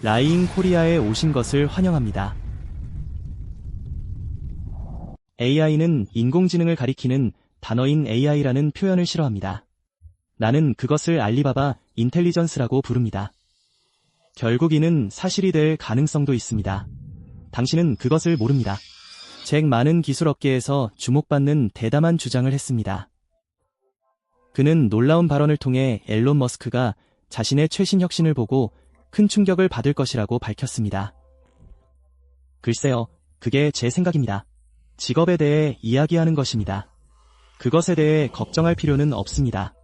라이잉 코리아에 오신 것을 환영합니다. AI는 인공지능을 가리키는 단어인 AI라는 표현을 싫어합니다. 나는 그것을 알리바바 인텔리전스라고 부릅니다. 결국 이는 사실이 될 가능성도 있습니다. 당신은 그것을 모릅니다. 잭 많은 기술 업계에서 주목받는 대담한 주장을 했습니다. 그는 놀라운 발언을 통해 앨런 머스크가 자신의 최신 혁신을 보고 큰 충격을 받을 것이라고 밝혔습니다. 글쎄요, 그게 제 생각입니다. 직업에 대해 이야기하는 것입니다. 그것에 대해 걱정할 필요는 없습니다.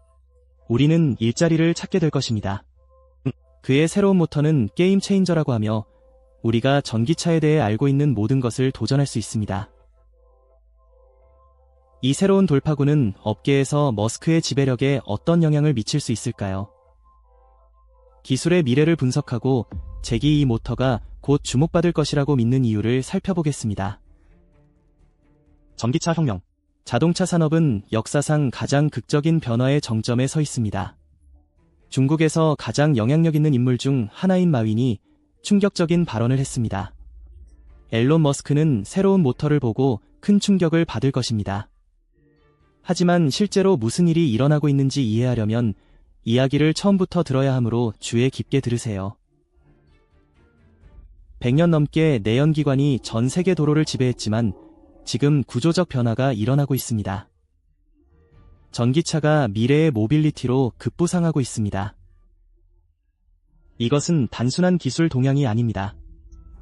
우리는 일자리를 찾게 될 것입니다. 그의 새로운 모터는 게임 체인저라고 하며 우리가 전기차에 대해 알고 있는 모든 것을 도전할 수 있습니다. 이 새로운 돌파구는 업계에서 머스크의 지배력에 어떤 영향을 미칠 수 있을까요? 기술의 미래를 분석하고 잭이 이 모터가 곧 주목받을 것이라고 믿는 이유를 살펴보겠습니다. 전기차 혁명. 자동차 산업은 역사상 가장 극적인 변화의 정점에 서 있습니다. 중국에서 가장 영향력 있는 인물 중 하나인 마윈이 충격적인 발언을 했습니다. 앨런 머스크는 새로운 모터를 보고 큰 충격을 받을 것입니다. 하지만 실제로 무슨 일이 일어나고 있는지 이해하려면 이야기를 처음부터 들어야 하므로 주의 깊게 들으세요. 100년 넘게 내연기관이 전 세계 도로를 지배했지만 지금 구조적 변화가 일어나고 있습니다. 전기차가 미래의 모빌리티로 급부상하고 있습니다. 이것은 단순한 기술 동향이 아닙니다.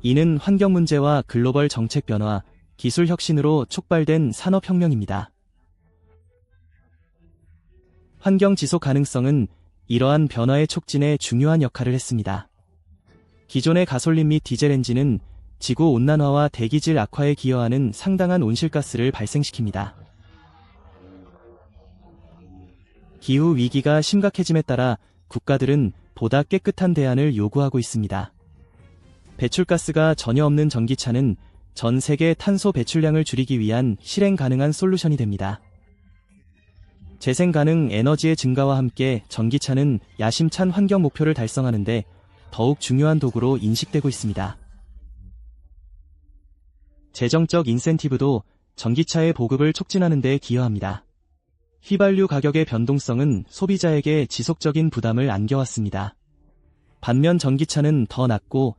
이는 환경 문제와 글로벌 정책 변화, 기술 혁신으로 촉발된 산업혁명입니다. 환경 지속 가능성은 이러한 변화의 촉진에 중요한 역할을 했습니다. 기존의 가솔린 및 디젤 엔진은 지구 온난화와 대기질 악화에 기여하는 상당한 온실가스를 발생시킵니다. 기후 위기가 심각해짐에 따라 국가들은 보다 깨끗한 대안을 요구하고 있습니다. 배출가스가 전혀 없는 전기차는 전 세계 탄소 배출량을 줄이기 위한 실행 가능한 솔루션이 됩니다. 재생 가능 에너지의 증가와 함께 전기차는 야심찬 환경 목표를 달성하는데 더욱 중요한 도구로 인식되고 있습니다. 재정적 인센티브도 전기차의 보급을 촉진하는 데 기여합니다. 휘발유 가격의 변동성은 소비자에게 지속적인 부담을 안겨왔습니다. 반면 전기차는 더 낮고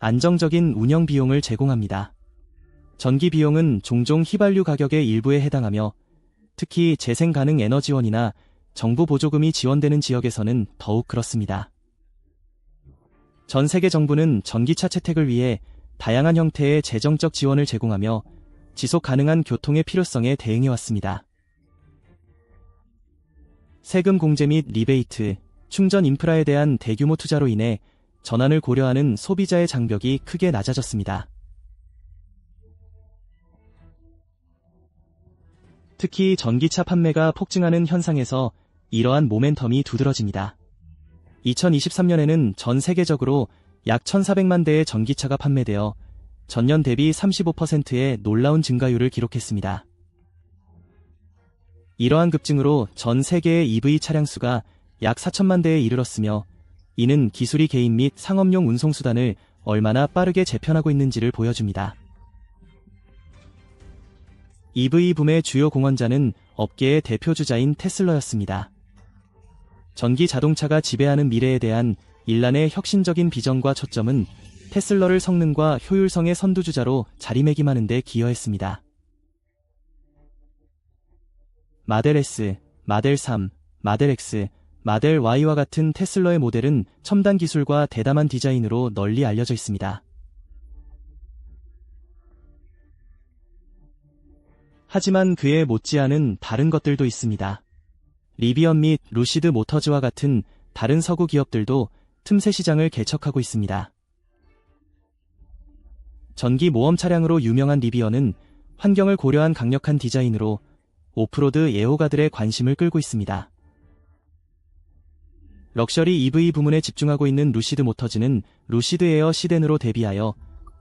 안정적인 운영 비용을 제공합니다. 전기 비용은 종종 휘발유 가격의 일부에 해당하며 특히 재생 가능 에너지원이나 정부 보조금이 지원되는 지역에서는 더욱 그렇습니다. 전 세계 정부는 전기차 채택을 위해 다양한 형태의 재정적 지원을 제공하며 지속 가능한 교통의 필요성에 대응해 왔습니다. 세금 공제 및 리베이트, 충전 인프라에 대한 대규모 투자로 인해 전환을 고려하는 소비자의 장벽이 크게 낮아졌습니다. 특히 전기차 판매가 폭증하는 현상에서 이러한 모멘텀이 두드러집니다. 2023년에는 전 세계적으로 약 1,400만 대의 전기차가 판매되어 전년 대비 35%의 놀라운 증가율을 기록했습니다. 이러한 급증으로 전 세계의 EV 차량 수가 약 4천만 대에 이르렀으며 이는 기술이 개인 및 상업용 운송수단을 얼마나 빠르게 재편하고 있는지를 보여줍니다. EV 붐의 주요 공헌자는 업계의 대표 주자인 테슬러였습니다. 전기 자동차가 지배하는 미래에 대한 일란의 혁신적인 비전과 초점은 테슬러를 성능과 효율성의 선두주자로 자리매김하는 데 기여했습니다. 마델 S, 마델 3, 마델 X, 마델 Y와 같은 테슬러의 모델은 첨단 기술과 대담한 디자인으로 널리 알려져 있습니다. 하지만 그에 못지않은 다른 것들도 있습니다. 리비언 및 루시드 모터즈와 같은 다른 서구 기업들도 틈새 시장을 개척하고 있습니다. 전기 모험 차량으로 유명한 리비언은 환경을 고려한 강력한 디자인으로 오프로드 애호가들의 관심을 끌고 있습니다. 럭셔리 EV 부문에 집중하고 있는 루시드 모터즈는 루시드 에어 시덴으로 대비하여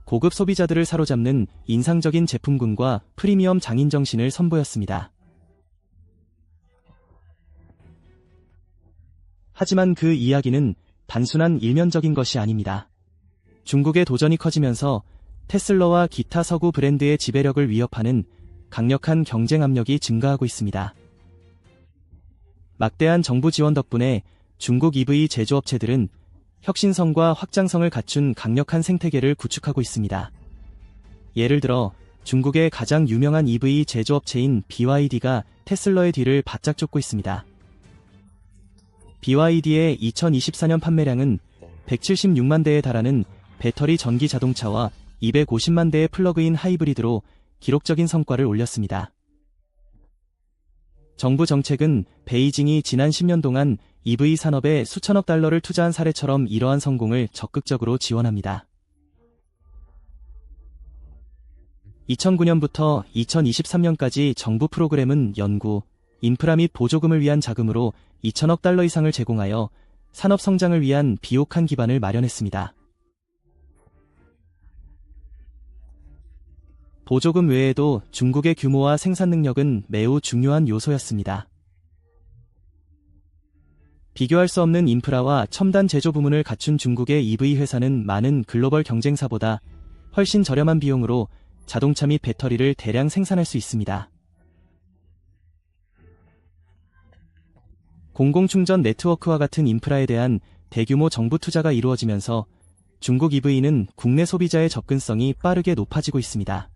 고급 소비자들을 사로잡는 인상적인 제품군과 프리미엄 장인 정신을 선보였습니다. 하지만 그 이야기는 단순한 일면적인 것이 아닙니다. 중국의 도전이 커지면서 테슬러와 기타 서구 브랜드의 지배력을 위협하는 강력한 경쟁 압력이 증가하고 있습니다. 막대한 정부 지원 덕분에 중국 EV 제조업체들은 혁신성과 확장성을 갖춘 강력한 생태계를 구축하고 있습니다. 예를 들어 중국의 가장 유명한 EV 제조업체인 BYD가 테슬러의 뒤를 바짝 쫓고 있습니다. BYD의 2024년 판매량은 176만 대에 달하는 배터리 전기 자동차와 250만 대의 플러그인 하이브리드로 기록적인 성과를 올렸습니다. 정부 정책은 베이징이 지난 10년 동안 EV 산업에 수천억 달러를 투자한 사례처럼 이러한 성공을 적극적으로 지원합니다. 2009년부터 2023년까지 정부 프로그램은 연구, 인프라 및 보조금을 위한 자금으로 2천억 달러 이상을 제공하여 산업 성장을 위한 비옥한 기반을 마련했습니다. 보조금 외에도 중국의 규모와 생산 능력은 매우 중요한 요소였습니다. 비교할 수 없는 인프라와 첨단 제조 부문을 갖춘 중국의 EV 회사는 많은 글로벌 경쟁사보다 훨씬 저렴한 비용으로 자동차 및 배터리를 대량 생산할 수 있습니다. 공공충전 네트워크와 같은 인프라에 대한 대규모 정부 투자가 이루어지면서 중국 EV는 국내 소비자의 접근성이 빠르게 높아지고 있습니다.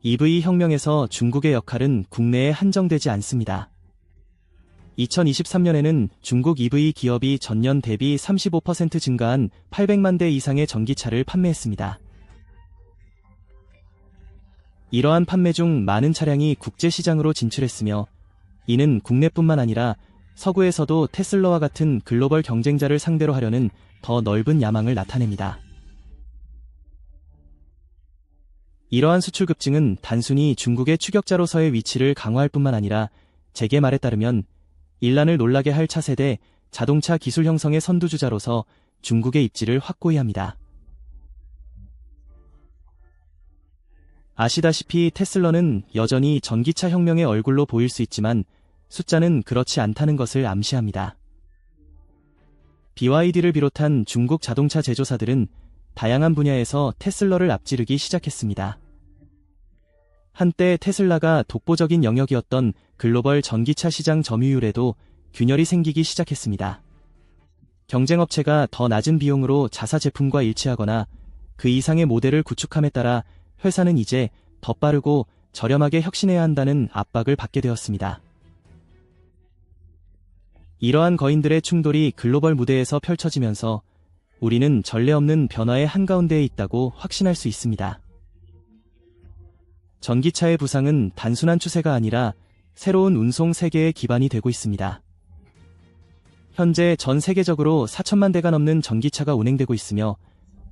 EV 혁명에서 중국의 역할은 국내에 한정되지 않습니다. 2023년에는 중국 EV 기업이 전년 대비 35% 증가한 800만 대 이상의 전기차를 판매했습니다. 이러한 판매 중 많은 차량이 국제 시장으로 진출했으며 이는 국내뿐만 아니라 서구에서도 테슬러와 같은 글로벌 경쟁자를 상대로 하려는 더 넓은 야망을 나타냅니다. 이러한 수출 급증은 단순히 중국의 추격자로서의 위치를 강화할 뿐만 아니라 제게 말에 따르면 일란을 놀라게 할 차세대 자동차 기술 형성의 선두주자로서 중국의 입지를 확고히 합니다. 아시다시피 테슬러는 여전히 전기차 혁명의 얼굴로 보일 수 있지만 숫자는 그렇지 않다는 것을 암시합니다. BYD를 비롯한 중국 자동차 제조사들은 다양한 분야에서 테슬러를 앞지르기 시작했습니다. 한때 테슬라가 독보적인 영역이었던 글로벌 전기차 시장 점유율에도 균열이 생기기 시작했습니다. 경쟁업체가 더 낮은 비용으로 자사 제품과 일치하거나 그 이상의 모델을 구축함에 따라 회사는 이제 더 빠르고 저렴하게 혁신해야 한다는 압박을 받게 되었습니다. 이러한 거인들의 충돌이 글로벌 무대에서 펼쳐지면서 우리는 전례 없는 변화의 한가운데에 있다고 확신할 수 있습니다. 전기차의 부상은 단순한 추세가 아니라 새로운 운송 세계의 기반이 되고 있습니다. 현재 전 세계적으로 4천만 대가 넘는 전기차가 운행되고 있으며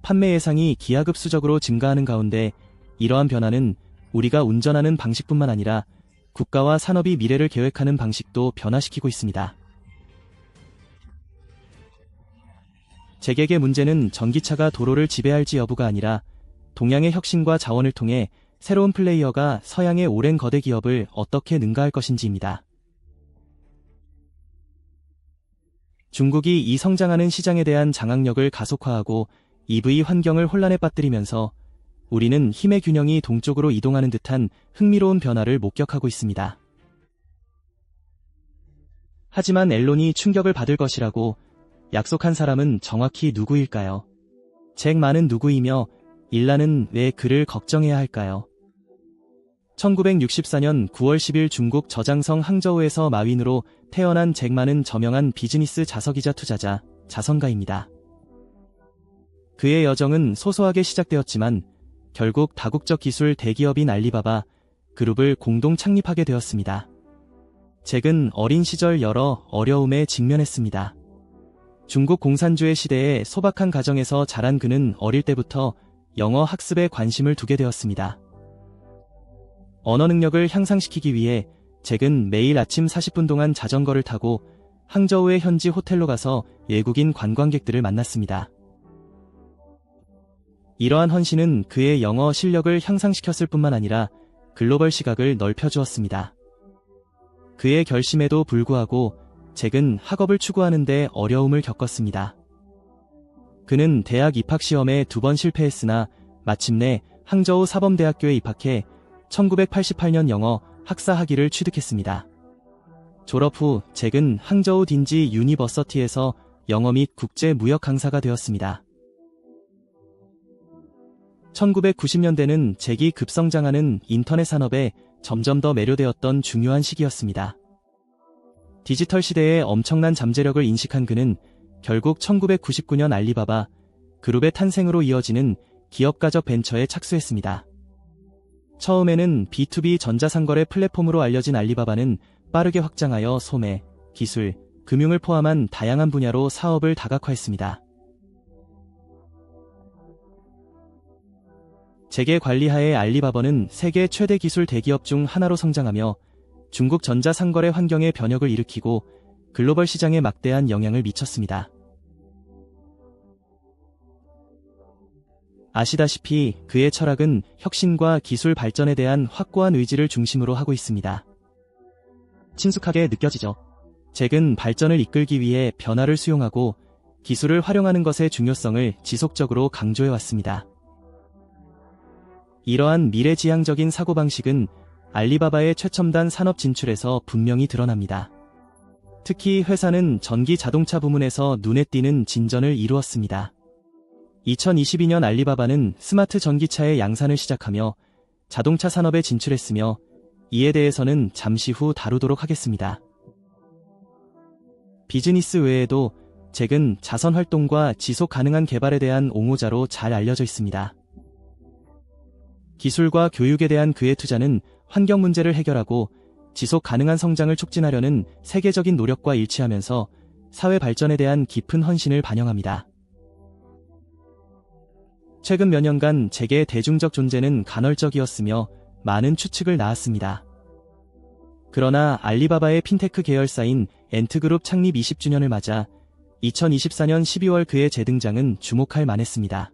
판매 예상이 기하급수적으로 증가하는 가운데 이러한 변화는 우리가 운전하는 방식뿐만 아니라 국가와 산업이 미래를 계획하는 방식도 변화시키고 있습니다. 제객의 문제는 전기차가 도로를 지배할지 여부가 아니라 동양의 혁신과 자원을 통해 새로운 플레이어가 서양의 오랜 거대 기업을 어떻게 능가할 것인지입니다. 중국이 이 성장하는 시장에 대한 장악력을 가속화하고 EV 환경을 혼란에 빠뜨리면서 우리는 힘의 균형이 동쪽으로 이동하는 듯한 흥미로운 변화를 목격하고 있습니다. 하지만 앨론이 충격을 받을 것이라고 약속한 사람은 정확히 누구일까요? 잭 마는 누구이며 일라는 왜 그를 걱정해야 할까요? 1964년 9월 10일 중국 저장성 항저우에서 마윈으로 태어난 잭마는 저명한 비즈니스 자석이자 투자자, 자선가입니다. 그의 여정은 소소하게 시작되었지만 결국 다국적 기술 대기업인 알리바바 그룹을 공동 창립하게 되었습니다. 잭은 어린 시절 여러 어려움에 직면했습니다. 중국 공산주의 시대에 소박한 가정에서 자란 그는 어릴 때부터 영어 학습에 관심을 두게 되었습니다. 언어 능력을 향상시키기 위해 잭은 매일 아침 40분 동안 자전거를 타고 항저우의 현지 호텔로 가서 외국인 관광객들을 만났습니다. 이러한 헌신은 그의 영어 실력을 향상시켰을 뿐만 아니라 글로벌 시각을 넓혀주었습니다. 그의 결심에도 불구하고 잭은 학업을 추구하는데 어려움을 겪었습니다. 그는 대학 입학 시험에 두 번 실패했으나 마침내 항저우 사범대학교에 입학해 1988년 영어 학사 학위를 취득했습니다. 졸업 후 잭은 항저우 딘지 유니버서티에서 영어 및 국제 무역 강사가 되었습니다. 1990년대는 잭이 급성장하는 인터넷 산업에 점점 더 매료되었던 중요한 시기였습니다. 디지털 시대의 엄청난 잠재력을 인식한 그는 결국 1999년 알리바바 그룹의 탄생으로 이어지는 기업가적 벤처에 착수했습니다. 처음에는 B2B 전자상거래 플랫폼으로 알려진 알리바바는 빠르게 확장하여 소매, 기술, 금융을 포함한 다양한 분야로 사업을 다각화했습니다. 재계 관리하에 알리바바는 세계 최대 기술 대기업 중 하나로 성장하며 중국 전자상거래 환경의 변혁을 일으키고 글로벌 시장에 막대한 영향을 미쳤습니다. 아시다시피 그의 철학은 혁신과 기술 발전에 대한 확고한 의지를 중심으로 하고 있습니다. 친숙하게 느껴지죠. 잭은 발전을 이끌기 위해 변화를 수용하고 기술을 활용하는 것의 중요성을 지속적으로 강조해 왔습니다. 이러한 미래지향적인 사고방식은 알리바바의 최첨단 산업 진출에서 분명히 드러납니다. 특히 회사는 전기 자동차 부문에서 눈에 띄는 진전을 이루었습니다. 2022년 알리바바는 스마트 전기차의 양산을 시작하며 자동차 산업에 진출했으며 이에 대해서는 잠시 후 다루도록 하겠습니다. 비즈니스 외에도 잭은 자선 활동과 지속 가능한 개발에 대한 옹호자로 잘 알려져 있습니다. 기술과 교육에 대한 그의 투자는 환경 문제를 해결하고 지속 가능한 성장을 촉진하려는 세계적인 노력과 일치하면서 사회 발전에 대한 깊은 헌신을 반영합니다. 최근 몇 년간 잭의 대중적 존재는 간헐적이었으며 많은 추측을 낳았습니다. 그러나 알리바바의 핀테크 계열사인 엔트그룹 창립 20주년을 맞아 2024년 12월 그의 재등장은 주목할 만했습니다.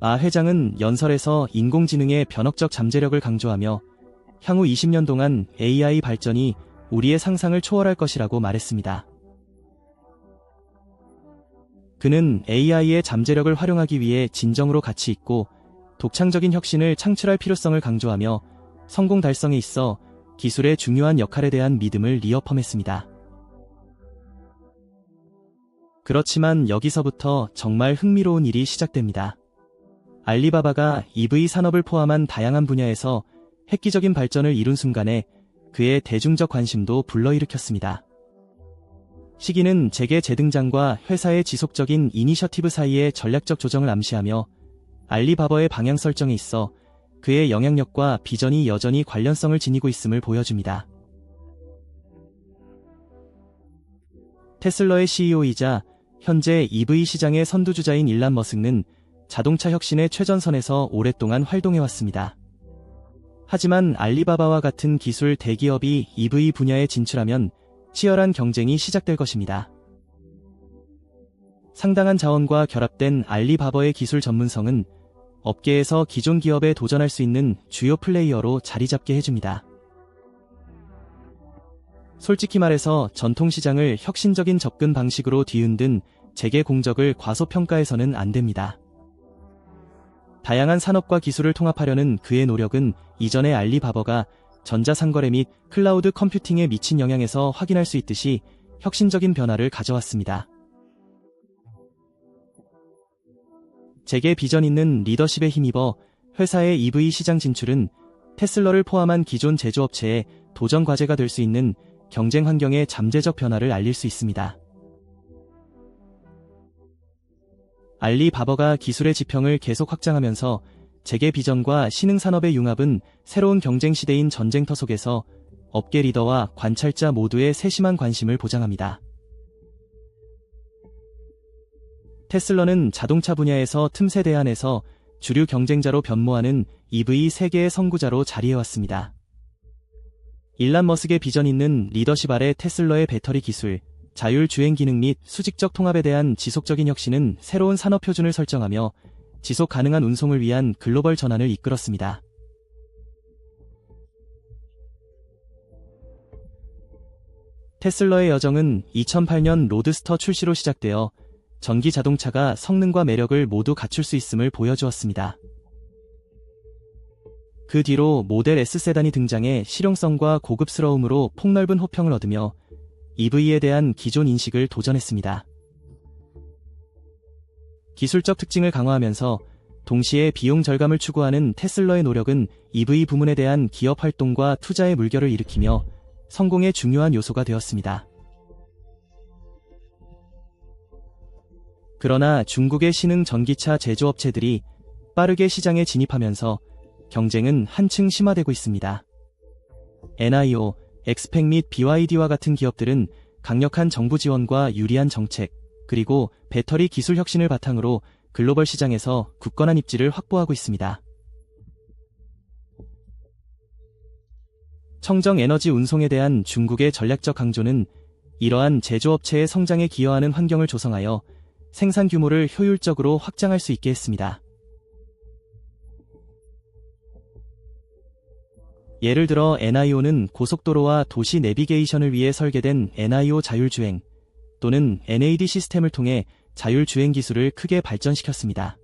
아 회장은 연설에서 인공지능의 변혁적 잠재력을 강조하며 향후 20년 동안 AI 발전이 우리의 상상을 초월할 것이라고 말했습니다. 그는 AI의 잠재력을 활용하기 위해 진정으로 가치 있고 독창적인 혁신을 창출할 필요성을 강조하며 성공 달성에 있어 기술의 중요한 역할에 대한 믿음을 리어펌했습니다. 그렇지만 여기서부터 정말 흥미로운 일이 시작됩니다. 알리바바가 EV 산업을 포함한 다양한 분야에서 획기적인 발전을 이룬 순간에 그의 대중적 관심도 불러일으켰습니다. 시기는 잭의 재등장과 회사의 지속적인 이니셔티브 사이의 전략적 조정을 암시하며 알리바바의 방향 설정에 있어 그의 영향력과 비전이 여전히 관련성을 지니고 있음을 보여줍니다. 테슬러의 CEO이자 현재 EV 시장의 선두주자인 일란 머스크는 자동차 혁신의 최전선에서 오랫동안 활동해왔습니다. 하지만 알리바바와 같은 기술 대기업이 EV 분야에 진출하면 치열한 경쟁이 시작될 것입니다. 상당한 자원과 결합된 알리바바의 기술 전문성은 업계에서 기존 기업에 도전할 수 있는 주요 플레이어로 자리 잡게 해줍니다. 솔직히 말해서 전통시장을 혁신적인 접근 방식으로 뒤흔든 재계 공적을 과소평가해서는 안 됩니다. 다양한 산업과 기술을 통합하려는 그의 노력은 이전의 알리바버가 전자상거래 및 클라우드 컴퓨팅에 미친 영향에서 확인할 수 있듯이 혁신적인 변화를 가져왔습니다. 재계 비전 있는 리더십에 힘입어 회사의 EV 시장 진출은 테슬러를 포함한 기존 제조업체의 도전 과제가 될 수 있는 경쟁 환경의 잠재적 변화를 알릴 수 있습니다. 알리바버가 기술의 지평을 계속 확장하면서 재계 비전과 신흥 산업의 융합은 새로운 경쟁 시대인 전쟁터 속에서 업계 리더와 관찰자 모두의 세심한 관심을 보장합니다. 테슬러는 자동차 분야에서 틈새 대안에서 주류 경쟁자로 변모하는 EV 세계의 선구자로 자리해왔습니다. 일란 머스크의 비전 있는 리더십 아래 테슬러의 배터리 기술, 자율 주행 기능 및 수직적 통합에 대한 지속적인 혁신은 새로운 산업 표준을 설정하며 지속 가능한 운송을 위한 글로벌 전환을 이끌었습니다. 테슬러의 여정은 2008년 로드스터 출시로 시작되어 전기 자동차가 성능과 매력을 모두 갖출 수 있음을 보여주었습니다. 그 뒤로 모델 S 세단이 등장해 실용성과 고급스러움으로 폭넓은 호평을 얻으며 EV에 대한 기존 인식을 도전했습니다. 기술적 특징을 강화하면서 동시에 비용 절감을 추구하는 테슬러의 노력은 EV 부문에 대한 기업 활동과 투자의 물결을 일으키며 성공의 중요한 요소가 되었습니다. 그러나 중국의 신흥 전기차 제조업체들이 빠르게 시장에 진입하면서 경쟁은 한층 심화되고 있습니다. NIO, 엑스팩 및 BYD와 같은 기업들은 강력한 정부 지원과 유리한 정책, 그리고 배터리 기술 혁신을 바탕으로 글로벌 시장에서 굳건한 입지를 확보하고 있습니다. 청정 에너지 운송에 대한 중국의 전략적 강조는 이러한 제조업체의 성장에 기여하는 환경을 조성하여 생산 규모를 효율적으로 확장할 수 있게 했습니다. 예를 들어 NIO는 고속도로와 도시 내비게이션을 위해 설계된 NIO 자율주행 또는 NAD 시스템을 통해 자율주행 기술을 크게 발전시켰습니다.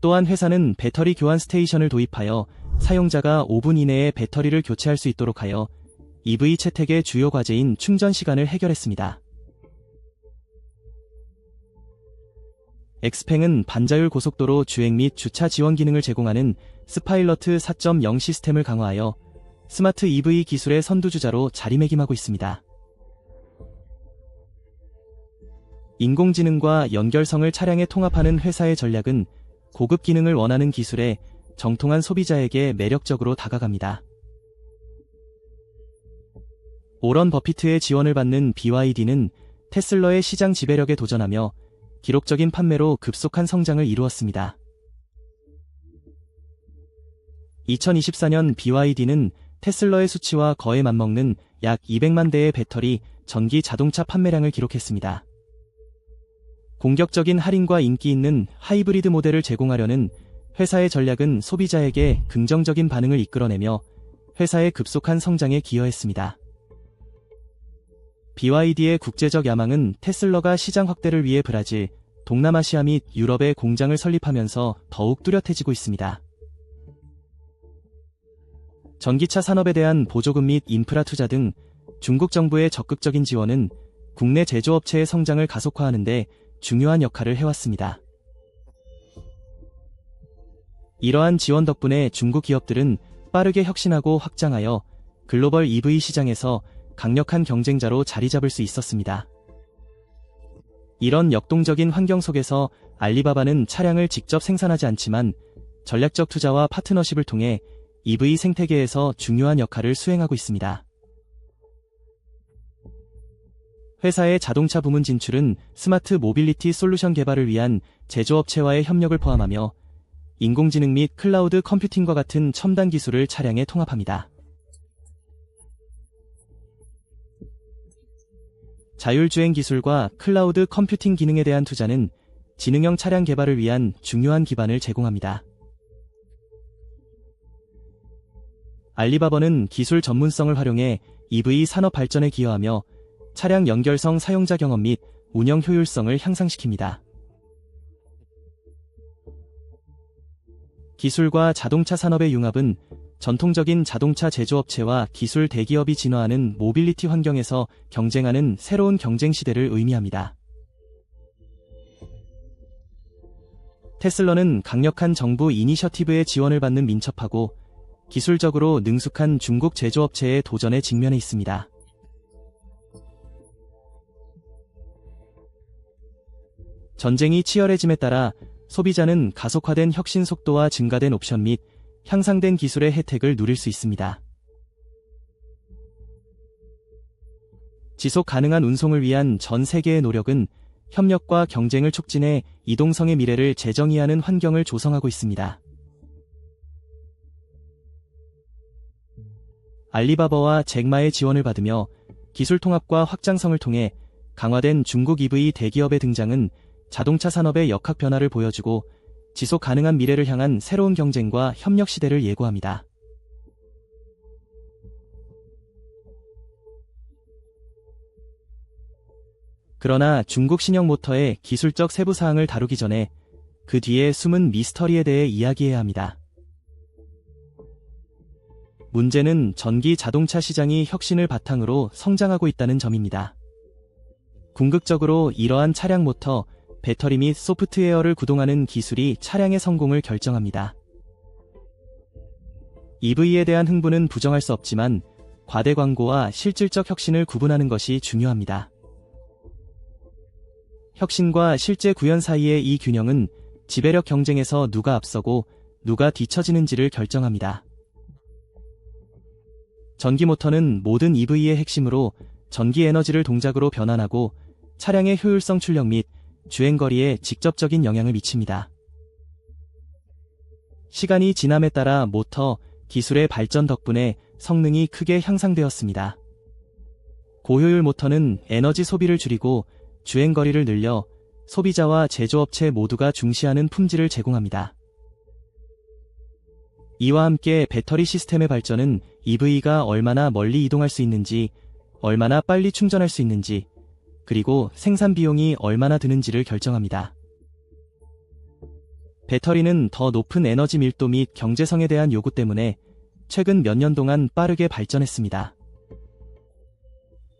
또한 회사는 배터리 교환 스테이션을 도입하여 사용자가 5분 이내에 배터리를 교체할 수 있도록 하여 EV 채택의 주요 과제인 충전 시간을 해결했습니다. 엑스팽은 반자율 고속도로 주행 및 주차 지원 기능을 제공하는 스파일러트 4.0 시스템을 강화하여 스마트 EV 기술의 선두주자로 자리매김하고 있습니다. 인공지능과 연결성을 차량에 통합하는 회사의 전략은 고급 기능을 원하는 기술에 정통한 소비자에게 매력적으로 다가갑니다. 오런 버피트의 지원을 받는 BYD는 테슬러의 시장 지배력에 도전하며 기록적인 판매로 급속한 성장을 이루었습니다. 2024년 BYD는 테슬러의 수치와 거의 맞먹는 약 200만 대의 배터리 전기 자동차 판매량을 기록했습니다. 공격적인 할인과 인기 있는 하이브리드 모델을 제공하려는 회사의 전략은 소비자에게 긍정적인 반응을 이끌어내며 회사의 급속한 성장에 기여했습니다. BYD의 국제적 야망은 테슬러가 시장 확대를 위해 브라질, 동남아시아 및 유럽에 공장을 설립하면서 더욱 뚜렷해지고 있습니다. 전기차 산업에 대한 보조금 및 인프라 투자 등 중국 정부의 적극적인 지원은 국내 제조업체의 성장을 가속화하는 데 중요한 역할을 해왔습니다. 이러한 지원 덕분에 중국 기업들은 빠르게 혁신하고 확장하여 글로벌 EV 시장에서 강력한 경쟁자로 자리 잡을 수 있었습니다. 이런 역동적인 환경 속에서 알리바바는 차량을 직접 생산하지 않지만 전략적 투자와 파트너십을 통해 EV 생태계에서 중요한 역할을 수행하고 있습니다. 회사의 자동차 부문 진출은 스마트 모빌리티 솔루션 개발을 위한 제조업체와의 협력을 포함하며 인공지능 및 클라우드 컴퓨팅과 같은 첨단 기술을 차량에 통합합니다. 자율주행 기술과 클라우드 컴퓨팅 기능에 대한 투자는 지능형 차량 개발을 위한 중요한 기반을 제공합니다. 알리바버는 기술 전문성을 활용해 EV 산업 발전에 기여하며 차량 연결성 사용자 경험 및 운영 효율성을 향상시킵니다. 기술과 자동차 산업의 융합은 전통적인 자동차 제조업체와 기술 대기업이 진화하는 모빌리티 환경에서 경쟁하는 새로운 경쟁 시대를 의미합니다. 테슬러는 강력한 정부 이니셔티브의 지원을 받는 민첩하고 기술적으로 능숙한 중국 제조업체의 도전에 직면해 있습니다. 전쟁이 치열해짐에 따라 소비자는 가속화된 혁신 속도와 증가된 옵션 및 향상된 기술의 혜택을 누릴 수 있습니다. 지속 가능한 운송을 위한 전 세계의 노력은 협력과 경쟁을 촉진해 이동성의 미래를 재정의하는 환경을 조성하고 있습니다. 알리바바와 잭마의 지원을 받으며 기술 통합과 확장성을 통해 강화된 중국 EV 대기업의 등장은 자동차 산업의 역학 변화를 보여주고 지속 가능한 미래를 향한 새로운 경쟁과 협력 시대를 예고합니다. 그러나 중국 신형 모터의 기술적 세부 사항을 다루기 전에 그 뒤에 숨은 미스터리에 대해 이야기해야 합니다. 문제는 전기 자동차 시장이 혁신을 바탕으로 성장하고 있다는 점입니다. 궁극적으로 이러한 차량 모터, 배터리 및 소프트웨어를 구동하는 기술이 차량의 성공을 결정합니다. EV에 대한 흥분은 부정할 수 없지만 과대 광고와 실질적 혁신을 구분하는 것이 중요합니다. 혁신과 실제 구현 사이의 이 균형은 지배력 경쟁에서 누가 앞서고 누가 뒤처지는지를 결정합니다. 전기 모터는 모든 EV의 핵심으로 전기 에너지를 동작으로 변환하고 차량의 효율성 출력 및 주행거리에 직접적인 영향을 미칩니다. 시간이 지남에 따라 모터, 기술의 발전 덕분에 성능이 크게 향상되었습니다. 고효율 모터는 에너지 소비를 줄이고 주행거리를 늘려 소비자와 제조업체 모두가 중시하는 품질을 제공합니다. 이와 함께 배터리 시스템의 발전은 EV가 얼마나 멀리 이동할 수 있는지, 얼마나 빨리 충전할 수 있는지, 그리고 생산 비용이 얼마나 드는지를 결정합니다. 배터리는 더 높은 에너지 밀도 및 경제성에 대한 요구 때문에 최근 몇 년 동안 빠르게 발전했습니다.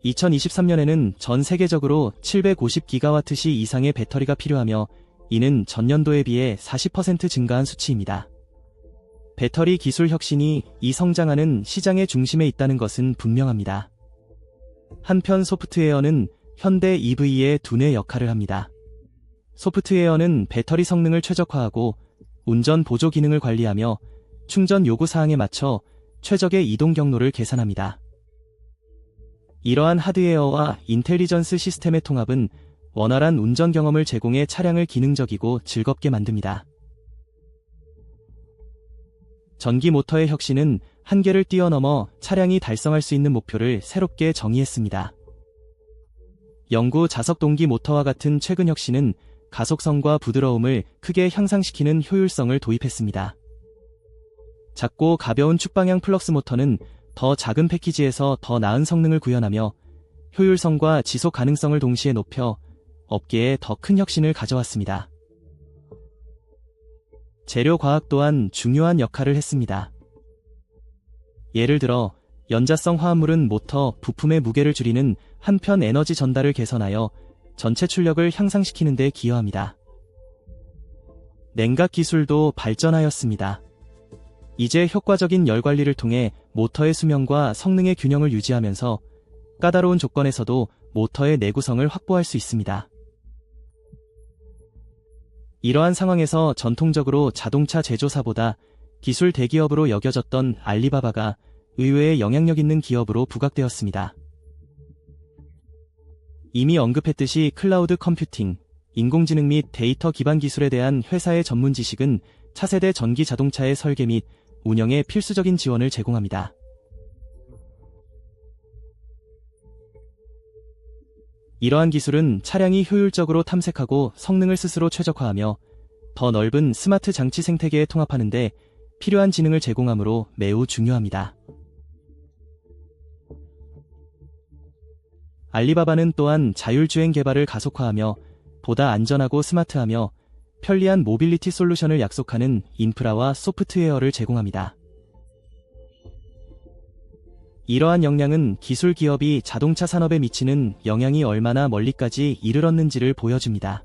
2023년에는 전 세계적으로 750기가와트시 이상의 배터리가 필요하며 이는 전년도에 비해 40% 증가한 수치입니다. 배터리 기술 혁신이 이 성장하는 시장의 중심에 있다는 것은 분명합니다. 한편 소프트웨어는 현대 EV의 두뇌 역할을 합니다. 소프트웨어는 배터리 성능을 최적화하고 운전 보조 기능을 관리하며 충전 요구 사항에 맞춰 최적의 이동 경로를 계산합니다. 이러한 하드웨어와 인텔리전스 시스템의 통합은 원활한 운전 경험을 제공해 차량을 기능적이고 즐겁게 만듭니다. 전기 모터의 혁신은 한계를 뛰어넘어 차량이 달성할 수 있는 목표를 새롭게 정의했습니다. 영구 자석 동기 모터와 같은 최근 혁신은 가속성과 부드러움을 크게 향상시키는 효율성을 도입했습니다. 작고 가벼운 축방향 플럭스 모터는 더 작은 패키지에서 더 나은 성능을 구현하며 효율성과 지속 가능성을 동시에 높여 업계에 더 큰 혁신을 가져왔습니다. 재료 과학 또한 중요한 역할을 했습니다. 예를 들어 연자성 화합물은 모터, 부품의 무게를 줄이는 한편 에너지 전달을 개선하여 전체 출력을 향상시키는 데 기여합니다. 냉각 기술도 발전하였습니다. 이제 효과적인 열 관리를 통해 모터의 수명과 성능의 균형을 유지하면서 까다로운 조건에서도 모터의 내구성을 확보할 수 있습니다. 이러한 상황에서 전통적으로 자동차 제조사보다 기술 대기업으로 여겨졌던 알리바바가 의외의 영향력 있는 기업으로 부각되었습니다. 이미 언급했듯이 클라우드 컴퓨팅, 인공지능 및 데이터 기반 기술에 대한 회사의 전문 지식은 차세대 전기 자동차의 설계 및 운영에 필수적인 지원을 제공합니다. 이러한 기술은 차량이 효율적으로 탐색하고 성능을 스스로 최적화하며 더 넓은 스마트 장치 생태계에 통합하는데 필요한 지능을 제공하므로 매우 중요합니다. 알리바바는 또한 자율주행 개발을 가속화하며 보다 안전하고 스마트하며 편리한 모빌리티 솔루션을 약속하는 인프라와 소프트웨어를 제공합니다. 이러한 역량은 기술 기업이 자동차 산업에 미치는 영향이 얼마나 멀리까지 이르렀는지를 보여줍니다.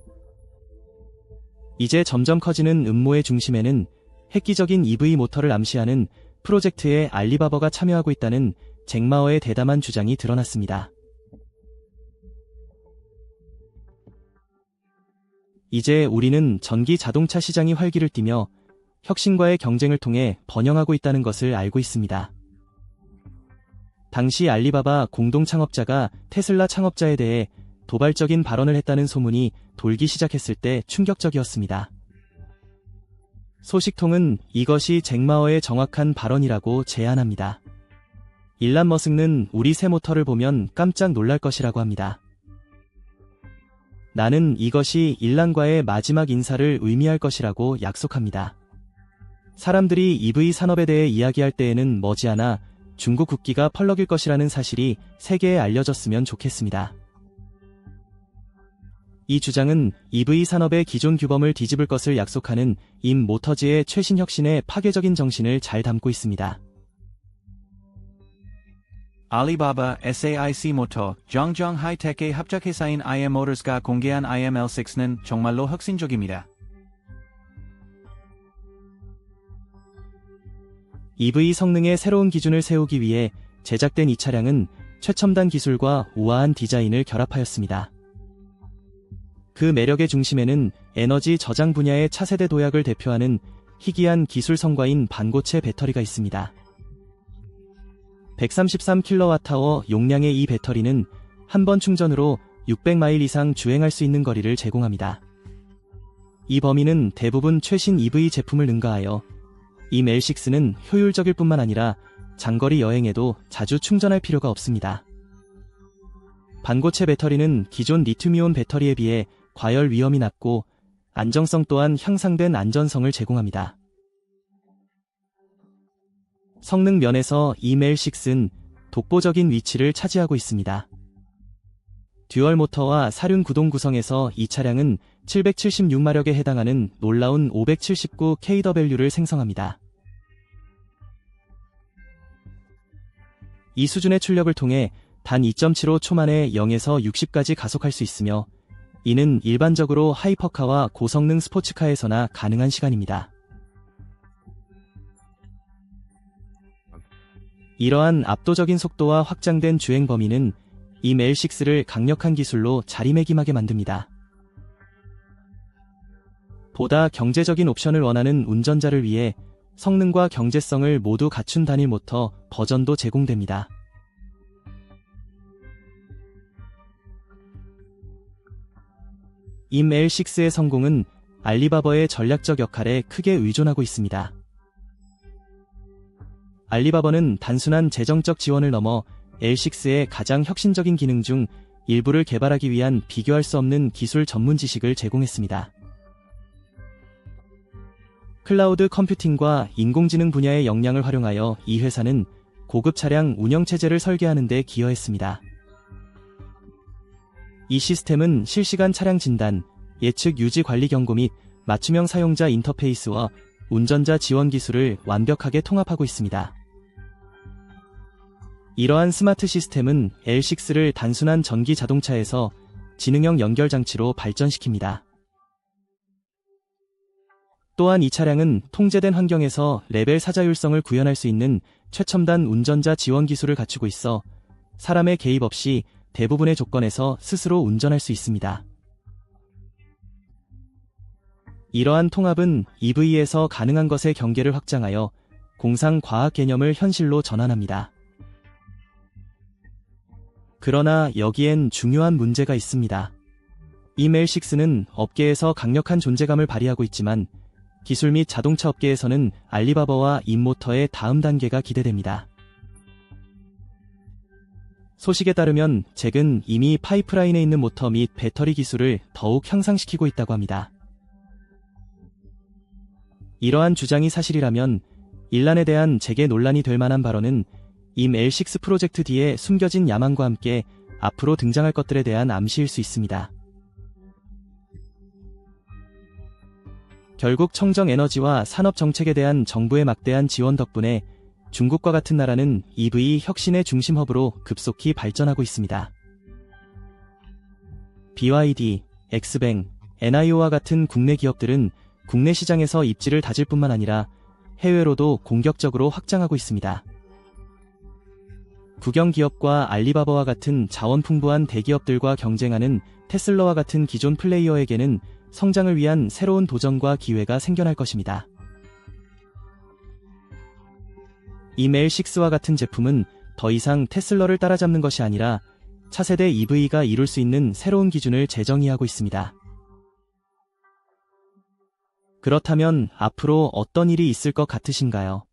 이제 점점 커지는 음모의 중심에는 획기적인 EV 모터를 암시하는 프로젝트에 알리바바가 참여하고 있다는 잭마어의 대담한 주장이 드러났습니다. 이제 우리는 전기 자동차 시장이 활기를 띠며 혁신과의 경쟁을 통해 번영하고 있다는 것을 알고 있습니다. 당시 알리바바 공동 창업자가 테슬라 창업자에 대해 도발적인 발언을 했다는 소문이 돌기 시작했을 때 충격적이었습니다. 소식통은 이것이 잭마어의 정확한 발언이라고 제안합니다. 일란 머스크는 우리 새 모터를 보면 깜짝 놀랄 것이라고 합니다. 나는 이것이 일란과의 마지막 인사를 의미할 것이라고 약속합니다. 사람들이 EV 산업에 대해 이야기할 때에는 머지않아 중국 국기가 펄럭일 것이라는 사실이 세계에 알려졌으면 좋겠습니다. 이 주장은 EV 산업의 기존 규범을 뒤집을 것을 약속하는 임 모터즈의 최신 혁신의 파괴적인 정신을 잘 담고 있습니다. 알리바바 SAIC 모터 정정 하이테크의 합작회사인 IM모터스가 공개한 IML6는 정말로 혁신적입니다. EV 성능의 새로운 기준을 세우기 위해 제작된 이 차량은 최첨단 기술과 우아한 디자인을 결합하였습니다. 그 매력의 중심에는 에너지 저장 분야의 차세대 도약을 대표하는 희귀한 기술 성과인 반고체 배터리가 있습니다. 133kWh 용량의 이 배터리는 한 번 충전으로 600마일 이상 주행할 수 있는 거리를 제공합니다. 이 범위는 대부분 최신 EV 제품을 능가하여 이 멜6는 효율적일 뿐만 아니라 장거리 여행에도 자주 충전할 필요가 없습니다. 반고체 배터리는 기존 리튬이온 배터리에 비해 과열 위험이 낮고 안정성 또한 향상된 안전성을 제공합니다. 성능 면에서 이멜6는 독보적인 위치를 차지하고 있습니다. 듀얼 모터와 사륜 구동 구성에서 이 차량은 776마력에 해당하는 놀라운 579 kW를 생성합니다. 이 수준의 출력을 통해 단 2.75 초 만에 0에서 60까지 가속할 수 있으며 이는 일반적으로 하이퍼카와 고성능 스포츠카에서나 가능한 시간입니다. 이러한 압도적인 속도와 확장된 주행 범위는 이 멜6를 강력한 기술로 자리매김하게 만듭니다. 보다 경제적인 옵션을 원하는 운전자를 위해 성능과 경제성을 모두 갖춘 단일 모터 버전도 제공됩니다. 임 L6의 성공은 알리바버의 전략적 역할에 크게 의존하고 있습니다. 알리바버는 단순한 재정적 지원을 넘어 L6의 가장 혁신적인 기능 중 일부를 개발하기 위한 비교할 수 없는 기술 전문 지식을 제공했습니다. 클라우드 컴퓨팅과 인공지능 분야의 역량을 활용하여 이 회사는 고급 차량 운영 체제를 설계하는 데 기여했습니다. 이 시스템은 실시간 차량 진단, 예측 유지 관리 경고 및 맞춤형 사용자 인터페이스와 운전자 지원 기술을 완벽하게 통합하고 있습니다. 이러한 스마트 시스템은 L6를 단순한 전기 자동차에서 지능형 연결 장치로 발전시킵니다. 또한 이 차량은 통제된 환경에서 레벨 사자율성을 구현할 수 있는 최첨단 운전자 지원 기술을 갖추고 있어 사람의 개입 없이 대부분의 조건에서 스스로 운전할 수 있습니다. 이러한 통합은 EV에서 가능한 것의 경계를 확장하여 공상 과학 개념을 현실로 전환합니다. 그러나 여기엔 중요한 문제가 있습니다. 이멜6는 업계에서 강력한 존재감을 발휘하고 있지만 기술 및 자동차 업계에서는 알리바바와 인모터의 다음 단계가 기대됩니다. 소식에 따르면 잭은 이미 파이프라인에 있는 모터 및 배터리 기술을 더욱 향상시키고 있다고 합니다. 이러한 주장이 사실이라면 일란에 대한 잭의 논란이 될 만한 발언은 임 L6 프로젝트 뒤에 숨겨진 야망과 함께 앞으로 등장할 것들에 대한 암시일 수 있습니다. 결국 청정 에너지와 산업 정책에 대한 정부의 막대한 지원 덕분에 중국과 같은 나라는 EV 혁신의 중심 허브로 급속히 발전하고 있습니다. BYD, 엑스뱅, NIO와 같은 국내 기업들은 국내 시장에서 입지를 다질 뿐만 아니라 해외로도 공격적으로 확장하고 있습니다. 국영 기업과 알리바바와 같은 자원 풍부한 대기업들과 경쟁하는 테슬라와 같은 기존 플레이어에게는 성장을 위한 새로운 도전과 기회가 생겨날 것입니다. 이메일 6와 같은 제품은 더 이상 테슬러를 따라잡는 것이 아니라 차세대 EV가 이룰 수 있는 새로운 기준을 재정의하고 있습니다. 그렇다면 앞으로 어떤 일이 있을 것 같으신가요?